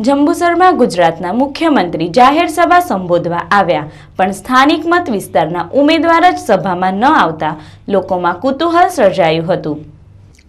જંબુસરમાં ગુજરાતના મુખ્યમંત્રી જાહેર સભા સંબોધવા આવ્યા. પણ સ્થાનિક મત વિસ્તારના ઉમેદવાર જ સભામાં ન આવતા લોકોમાં કુતૂહલ સર્જાયું હતું.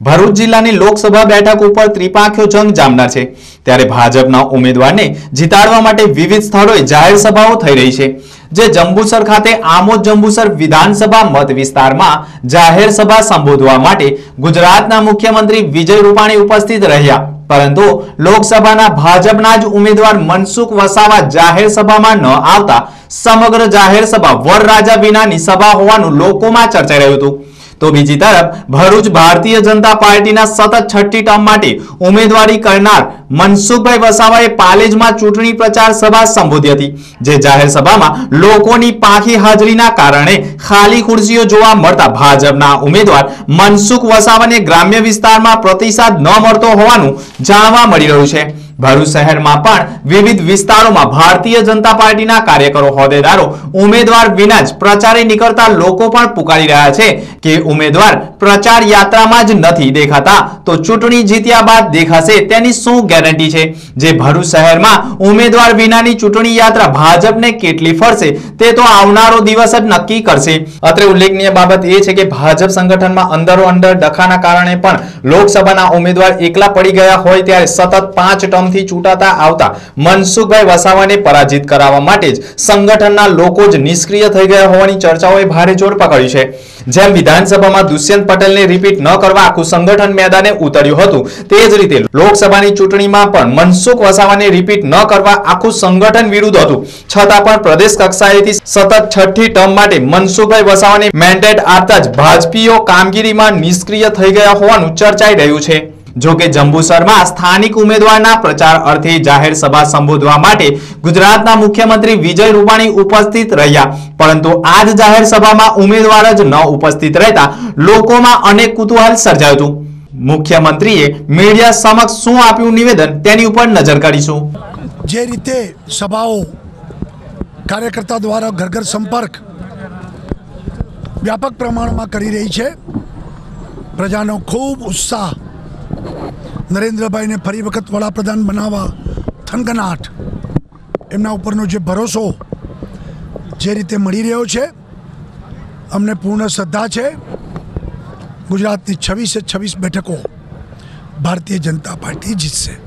ભરૂચ જિલ્લાની લોકસભા બેઠક ઉપર ત્રિપાંખ્યો જંગ જામનાર છે. ત્યારે ભાજપના ઉમેદવારને જીતાડવા માટે વિવિધ સ્થળોએ જાહેર સભાઓ થઈ રહી છે. જે જંબુસર ખાતે આમોદ જંબુસર વિધાનસભા મત વિસ્તારમાં જાહેર સભા સંબોધવા માટે ગુજરાતના મુખ્યમંત્રી વિજય રૂપાણી ઉપસ્થિત રહ્યા. પરંતુ લોકસભાના ભાજપના જ ઉમેદવાર મનસુખ વસાવા જાહેર સભામાં ન આવતા સમગ્ર જાહેર સભા વરરાજા વિનાની સભા હોવાનું લોકોમાં ચર્ચાઈ રહ્યું હતું. તો બીજી તરફ ભરૂચ ભારતીય જનતા પાર્ટીના સતત છઠ્ઠી ટર્મ માટે ઉમેદવારી કરનાર મનસુખભાઈ વસાવાએ પાલેજમાં ચૂંટણી પ્રચાર સભા સંબોધી હતી, જે જાહેર સભામાં લોકોની પાંખી હાજરીના કારણે ખાલી ખુરશીઓ જોવા મળતા ભાજપના ઉમેદવાર મનસુખ વસાવાને ગ્રામ્ય વિસ્તારમાં પ્રતિસાદ ન મળતો હોવાનું જાણવા મળી રહ્યું છે. ભરૂચ શહેરમાં પણ વિવિધ વિસ્તારોમાં ભારતીય જનતા પાર્ટીના કાર્યકરો, હોદ્દેદારો, ઉમેદવાર વિના જ પ્રચારે નીકળતા લોકો પણ પુકારી રહ્યા છે કે ઉમેદવાર પ્રચાર યાત્રામાં જ નથી દેખાતા. તો ચૂંટણી જીત્યા બાદ દેખાશે તેની શું ગેરંટી? છે. જે ભરૂચ શહેરમાં ઉમેદવાર વિનાની ચૂંટણી યાત્રા ભાજપને કેટલી ફરશે તે તો આવનારો દિવસ જ નક્કી કરશે. અત્રે ઉલ્લેખનીય બાબત એ છે કે ભાજપ સંગઠનમાં અંદરો અંદર ડખાના કારણે પણ લોકસભાના ઉમેદવાર એકલા પડી ગયા હોય ત્યારે સતત પાંચ ટર્મથી ચૂંટાતા આવતા મનસુખભાઈ વસાવાને પરાજિત કરાવવા માટે જ સંગઠનના લોકો જ નિષ્ક્રિય થઈ ગયા હોવાની ચર્ચાઓએ ભારે જોર પકડ્યું છે. જેમ વિધાનસભામાં દુષ્યંત પટેલને રિપીટ ન કરવા આખું સંગઠન મેદાને ઉતર્યું હતું, તે જ રીતે લોકસભાની ચૂંટણીમાં પણ મનસુખ વસાવાને રિપીટ ન કરવા આખું સંગઠન વિરુદ્ધ હતું. છતાં પણ પ્રદેશ કક્ષાએથી સતત છઠ્ઠી ટર્મ માટે મનસુખભાઈ વસાવાને મેન્ડેટ આપતા જ ભાજપીઓ કામગીરીમાં નિષ્ક્રિય થઈ ગયા હોવાનું ચર્ચાઈ રહ્યું છે. જો કે જંબુસરમાં સ્થાનિક ઉમેદવારના પ્રચાર અર્થે જાહેર સભા સંબોધવા માટે ગુજરાતના મુખ્યમંત્રી વિજય રૂપાણી ઉપસ્થિત રહ્યા. પરંતુ આ જ જાહેર સભામાં ઉમેદવાર જ ન ઉપસ્થિત રહેતા લોકોમાં અનેક કુતૂહલ સર્જાયું હતું. મુખ્યમંત્રીએ મીડિયા સમક્ષ શું આપ્યું નિવેદન તેની ઉપર નજર કરીશું જે રીતે સભાઓ કાર્યકર્તા દ્વારા ઘર ઘર સંપર્ક વ્યાપક પ્રમાણમાં કરી રહી છે, પ્રજાનો ખૂબ ઉત્સાહ નરેન્દ્રભાઈને ફરી વખત વડાપ્રધાન બનાવવા થનગનાટ. એમના ઉપરનો જે ભરોસો જે રીતે મળી રહ્યો છે, અમને પૂર્ણ શ્રદ્ધા છે. ગુજરાતની છવ્વીસે છવ્વીસ બેઠકો ભારતીય જનતા પાર્ટી જીતશે.